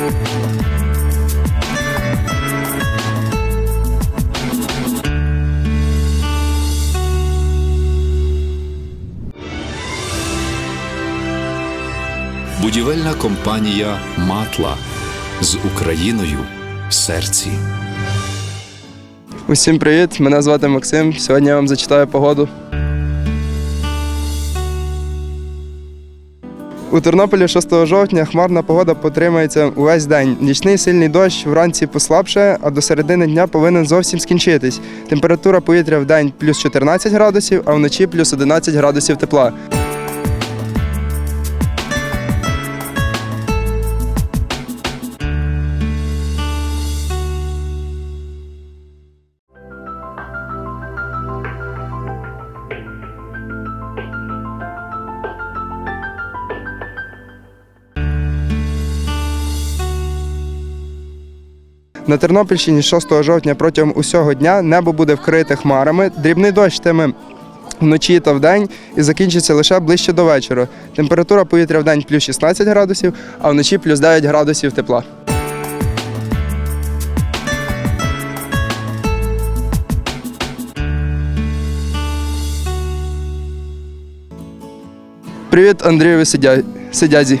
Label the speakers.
Speaker 1: Будівельна компанія Матла з Україною в серці.
Speaker 2: Усім привіт! Мене звати Максим. Сьогодні я вам зачитаю погоду. У Тернополі 6 жовтня хмарна погода потримається увесь день. Нічний сильний дощ вранці послабше, а до середини дня повинен зовсім скінчитись. Температура повітря в день плюс 14 градусів, а вночі плюс 11 градусів тепла. На Тернопільщині 6 жовтня протягом усього дня небо буде вкрите хмарами, дрібний дощ тиме вночі та вдень і закінчиться лише ближче до вечора. Температура повітря вдень плюс 16 градусів, а вночі плюс 9 градусів тепла. Привіт, Андрію Сидязі.